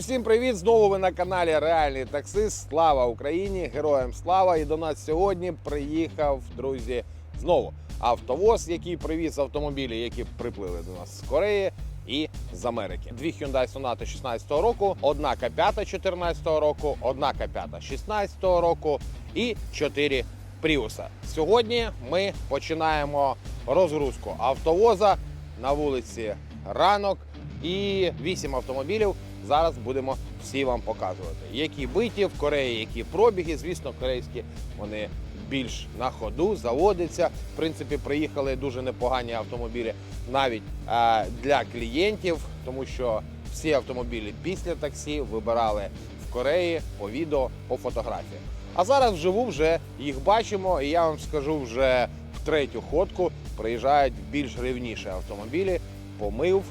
Всім привіт! Знову ви на каналі Реальний таксист. Слава Україні! Героям слава! І до нас сьогодні приїхав, друзі, знову автовоз, який привіз автомобілі, які приплили до нас з Кореї. І з Америки. Дві Hyundai Sonata 16 року, одна К5 14 року, одна К5 16 року і чотири Пріуса. Сьогодні ми починаємо розгрузку автовоза на вулиці ранок і вісім автомобілів. Зараз будемо всі вам показувати. Які биті в Кореї, які пробіги. Звісно, корейські вони більш на ходу, заводяться. В принципі, приїхали дуже непогані автомобілі навіть е, для клієнтів, тому що всі автомобілі після таксі вибирали в Кореї по відео, по фотографіях. А зараз вживу вже їх бачимо, і я вам скажу вже в третю ходку приїжджають більш рівніші автомобілі, помив,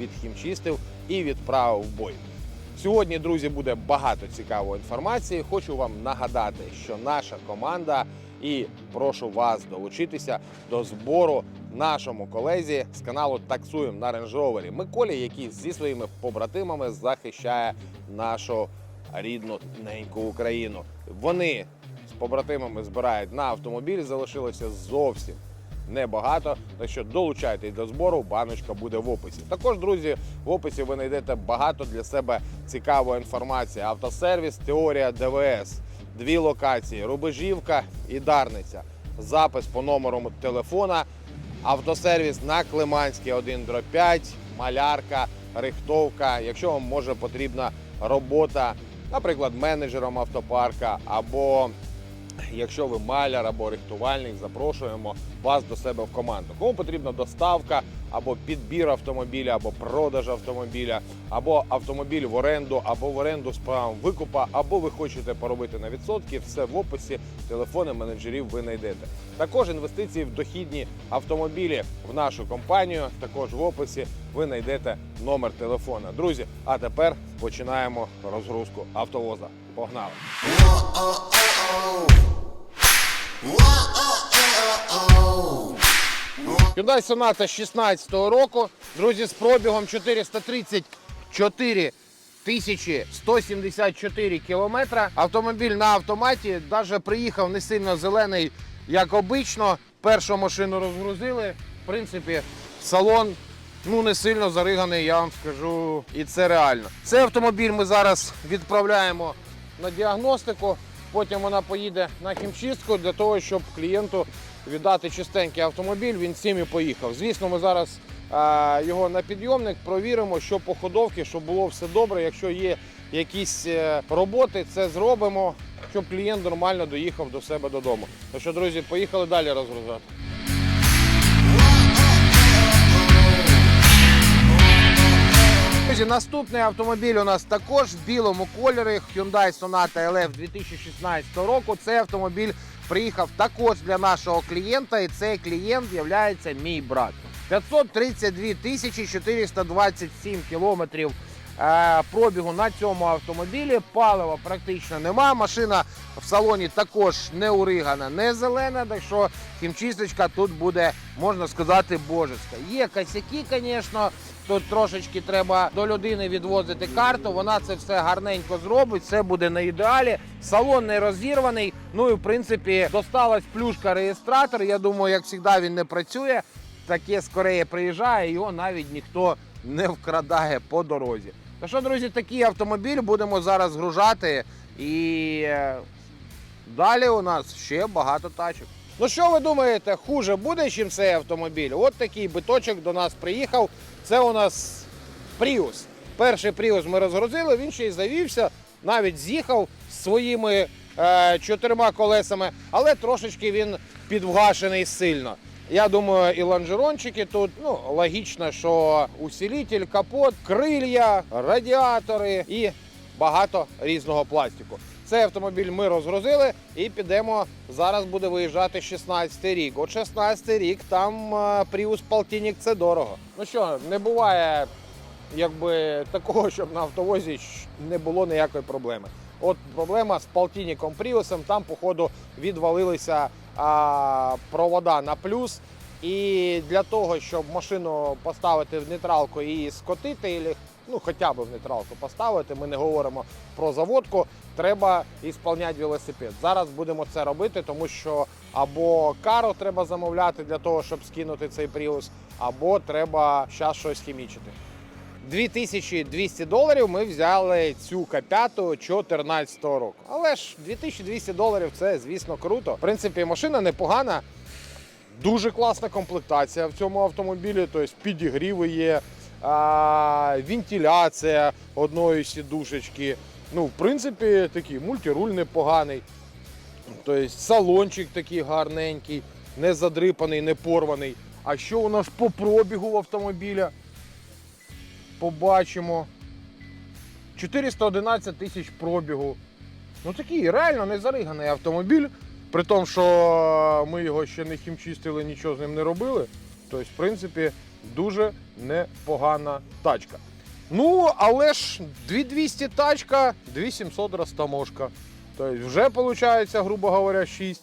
відхімчистив і відправив в бой. Сьогодні, друзі, буде багато цікавої інформації. Хочу вам нагадати, що наша команда, і прошу вас долучитися до збору нашому колезі з каналу Таксуємо на Rover Миколі, який зі своїми побратимами захищає нашу рідну неньку Україну. Вони з побратимами збирають на автомобіль. Залишилося зовсім небагато. Так що долучайтесь до збору, баночка буде в описі. Також, друзі, в описі ви знайдете багато для себе цікавої інформації. Автосервіс, теорія ДВС, дві локації: Рубежівка і Дарниця. Запис по номеру телефона. Автосервіс на Климанській 1 5, малярка, рихтовка. Якщо вам може потрібна робота, наприклад, менеджером автопарка або Якщо ви маляр або рихтувальник, запрошуємо вас до себе в команду. Кому потрібна доставка або підбір автомобіля, або продаж автомобіля, або автомобіль в оренду, або в оренду з правом викупа, або ви хочете поробити на відсотки, все в описі, телефони менеджерів ви знайдете. Також інвестиції в дохідні автомобілі в нашу компанію. Також в описі ви знайдете номер телефона. Друзі, а тепер починаємо розгрузку автовоза. Погнали! Hyundai Sonata 16 року, друзі, з пробігом 434 тисячі 174 кілометра. Автомобіль на автоматі, навіть приїхав не сильно зелений, як обично. Першу машину розгрузили. В принципі, салон ну не сильно зариганий, я вам скажу, і це реально. Цей автомобіль ми зараз відправляємо на діагностику. Потім вона поїде на хімчистку для того, щоб клієнту віддати чистенький автомобіль. Він цим і поїхав. Звісно, ми зараз е, його на підйомник провіримо, що по ходовці, щоб було все добре. Якщо є якісь е, роботи, це зробимо, щоб клієнт нормально доїхав до себе додому. Ну що, друзі, поїхали далі розгружати. Друзі, наступний автомобіль у нас також в білому кольорі Hyundai Sonata LF 2016 року. Цей автомобіль приїхав також для нашого клієнта, і цей клієнт є мій брат. 532 тисячі 427 кілометрів е, пробігу на цьому автомобілі. Палива практично нема. Машина в салоні також не уригана, не зелена. Так що хімчисточка тут буде, можна сказати, божеська. Є косяки, звісно. Тут трошечки треба до людини відвозити карту. Вона це все гарненько зробить, все буде на ідеалі. Салон не розірваний. Ну і в принципі досталась плюшка реєстратор. Я думаю, як завжди він не працює. Таке з Кореї приїжджає, його навіть ніхто не вкрадає по дорозі. То що, друзі, такий автомобіль будемо зараз згружати. І е, далі у нас ще багато тачок. Ну що ви думаєте, хуже буде, чим цей автомобіль? От такий биточок до нас приїхав. Це у нас Prius. Перший Prius ми розгрузили, він ще й завівся, навіть з'їхав з своїми е, чотирма колесами, але трошечки він підвгашений сильно. Я думаю, і лонжерончики тут ну логічно, що усилитель, капот, крилья, радіатори і багато різного пластику. Цей автомобіль ми розгрузили і підемо. Зараз буде виїжджати 16 рік. От 16 рік там е, Prius полтинник це дорого. Ну що, не буває якби такого, щоб на автовозі не було ніякої проблеми. От проблема з полтинником Prius, там, походу, відвалилися а, провода на плюс. І для того, щоб машину поставити в нейтралку і скотити, ну хоча б в нейтралку поставити. Ми не говоримо про заводку. Треба ісполняти велосипед. Зараз будемо це робити, тому що або кару треба замовляти для того, щоб скинути цей Prius, або треба зараз щось хімічити. 2200 доларів ми взяли цю капяту 2014 року. Але ж 2200 доларів це, звісно, круто. В принципі, машина непогана. Дуже класна комплектація в цьому автомобілі, тобто підігріви є, вентиляція одної сідушечки. Ну, в принципі, такий мультируль непоганий. Тобто салончик такий гарненький, не задрипаний, не порваний. А що у нас по пробігу автомобіля? Побачимо. 411 тисяч пробігу. Ну такий реально не зариганий автомобіль. При тому, що ми його ще не хімчистили, нічого з ним не робили. Тобто, в принципі, дуже непогана тачка. Ну, але ж 2200 тачка, 2700 розтаможка. Тобто вже виходить, грубо говоря, 6.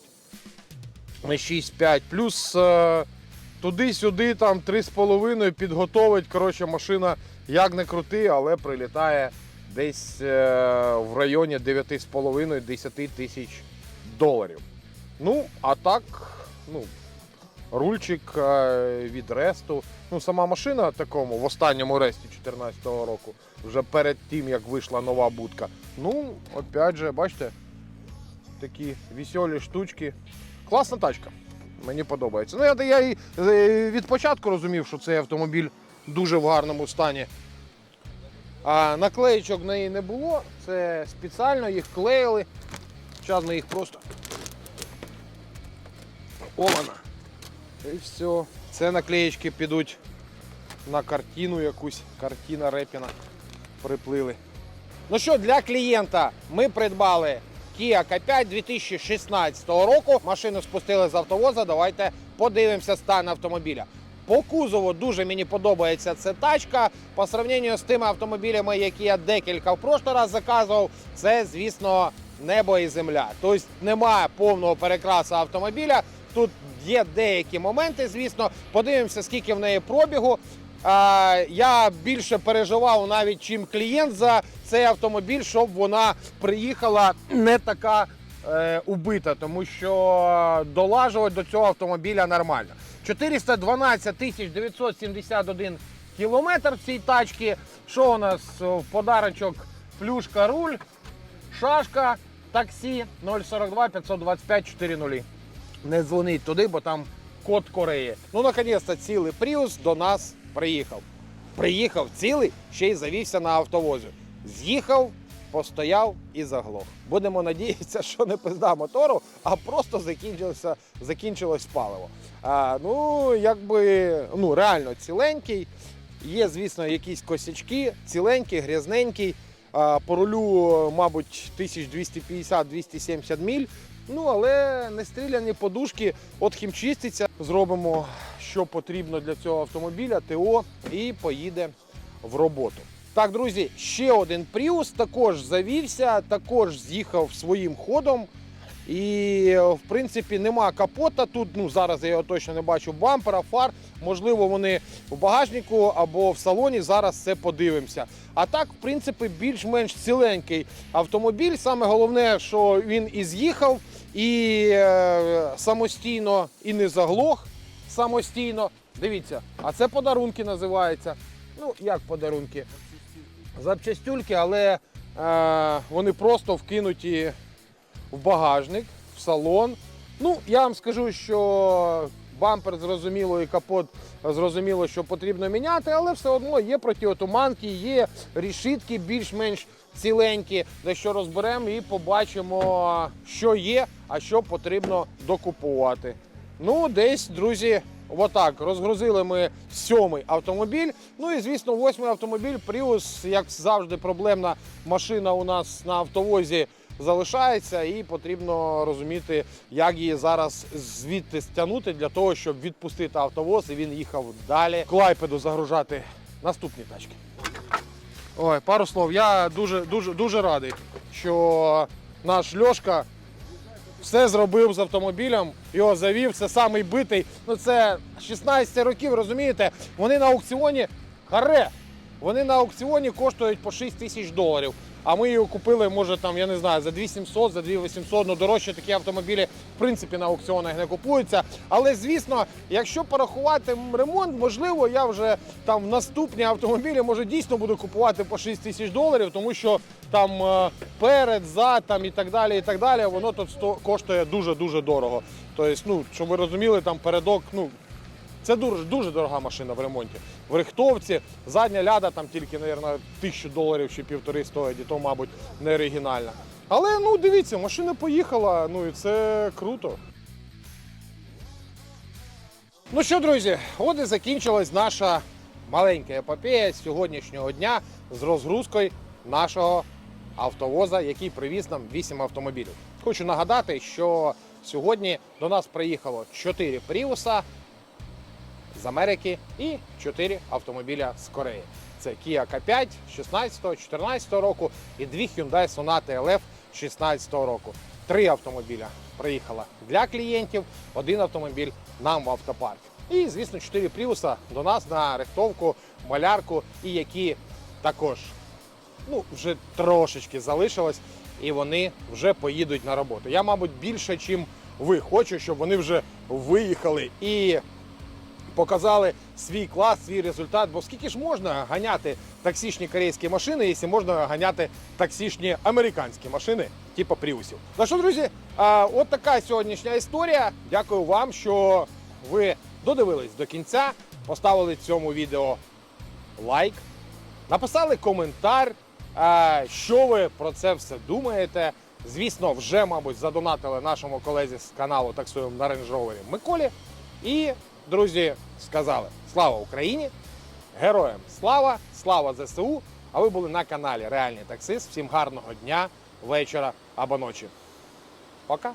6-5. Плюс е, туди-сюди, там 3,5 підготовить. Коротше, машина як не крути, але прилітає десь е, в районі 9,5-10 тисяч доларів. Ну, а так, ну, рульчик е, від ресту. Ну, сама машина такому в останньому ресті 2014 року, вже перед тим, як вийшла нова будка. Ну, опять же, бачите, такі веселі штучки. Класна тачка. Мені подобається. Ну, я, я і е, від початку розумів, що цей автомобіль дуже в гарному стані. А наклеїчок в неї не було. Це спеціально їх клеїли. Зараз ми їх просто. Ована. І все. Це наклеїчки підуть на картину якусь. Картина Репіна. Приплили. Ну що, для клієнта ми придбали Kia K5 2016 року. Машину спустили з автовоза. Давайте подивимося стан автомобіля. По кузову дуже мені подобається ця тачка. По сравненню з тими автомобілями, які я декілька в прошлий раз заказував, це, звісно, небо і земля. Тобто немає повного перекрасу автомобіля. Тут є деякі моменти, звісно. Подивимося, скільки в неї пробігу. Я більше переживав навіть чим клієнт за цей автомобіль, щоб вона приїхала не така е, убита, тому що долажувати до цього автомобіля нормально. 412 тисяч 971 кілометр в цій тачці. Що у нас в подарочок? Плюшка руль, шашка, таксі 042 525 400. Не дзвоніть туди, бо там код Кореї. Ну, наконець-то цілий Prius до нас приїхав. Приїхав цілий, ще й завівся на автовозі. З'їхав, постояв і заглох. Будемо надіятися, що не пизда мотору, а просто закінчилося, закінчилось паливо. А, ну, якби ну, реально ціленький. Є, звісно, якісь косячки, ціленький, грязненький. По рулю, мабуть, 1250-270 міль. Ну, але не стріляні подушки, от хімчиститься. Зробимо, що потрібно для цього автомобіля, ТО і поїде в роботу. Так, друзі, ще один Prius також завівся, також з'їхав своїм ходом. І, в принципі, нема капота. Тут ну, зараз я його точно не бачу бампера, фар. Можливо, вони в багажнику або в салоні. Зараз це подивимося. А так, в принципі, більш-менш ціленький автомобіль. Саме головне, що він і з'їхав, і е, самостійно і не заглох самостійно. Дивіться, а це подарунки називаються. Ну, як подарунки? Запчастюльки, але е, вони просто вкинуті в багажник, в салон. Ну, я вам скажу, що бампер зрозуміло і капот зрозуміло, що потрібно міняти, але все одно є протиотуманки, є рішитки більш-менш ціленькі, за що розберемо і побачимо, що є, а що потрібно докупувати. Ну, десь, друзі, отак розгрузили ми сьомий автомобіль. Ну і звісно, восьмий автомобіль Prius, як завжди, проблемна машина у нас на автовозі залишається, і потрібно розуміти, як її зараз звідти стягнути для того, щоб відпустити автовоз і він їхав далі. Клайпеду загружати наступні тачки. Ой, пару слов. Я дуже дуже дуже радий, що наш Льошка все зробив з автомобілем, його завів. Це самий битий. Ну це 16 років, розумієте? Вони на аукціоні харе. вони на аукціоні коштують по 6 тисяч доларів. А ми його купили, може, там, я не знаю, за 2700, за 2800, ну дорожче такі автомобілі в принципі на аукціонах не купуються. Але звісно, якщо порахувати ремонт, можливо, я вже там в наступні автомобілі може дійсно буду купувати по 6 тисяч доларів, тому що там е, перед, зад там і так далі, і так далі, воно тут сто- коштує дуже дуже дорого. Тобто, ну, щоб ви розуміли, там передок, ну це дуже дуже дорога машина в ремонті. В рихтовці задня ляда там тільки, мабуть, тисячу доларів чи півтори стоїть, і то, мабуть, не оригінальна. Але ну дивіться, машина поїхала, ну і це круто. Ну що, друзі, от і закінчилась наша маленька епопея з сьогоднішнього дня з розгрузкою нашого автовоза, який привіз нам 8 автомобілів. Хочу нагадати, що сьогодні до нас приїхало 4 Пріуса з Америки і 4 автомобіля з Кореї. Це Kia K5 16-14 року і дві Hyundai Sonata LF 16 року. Три автомобіля приїхало для клієнтів, один автомобіль нам в автопарк. І, звісно, 4 Пріуса до нас на рихтовку, малярку, і які також ну, вже трошечки залишилось, і вони вже поїдуть на роботу. Я, мабуть, більше, ніж ви. Хочу, щоб вони вже виїхали і показали свій клас, свій результат. Бо скільки ж можна ганяти таксічні корейські машини, якщо можна ганяти таксічні американські машини, типу Пріусів. Ну що, друзі, от така сьогоднішня історія. Дякую вам, що ви додивились до кінця, поставили цьому відео лайк, написали коментар, що ви про це все думаєте. Звісно, вже, мабуть, задонатили нашому колезі з каналу таксуємо на Rover Миколі. І, друзі, сказали: слава Україні! Героям слава! Слава ЗСУ! А ви були на каналі Реальний таксист. Всім гарного дня, вечора або ночі. Пока!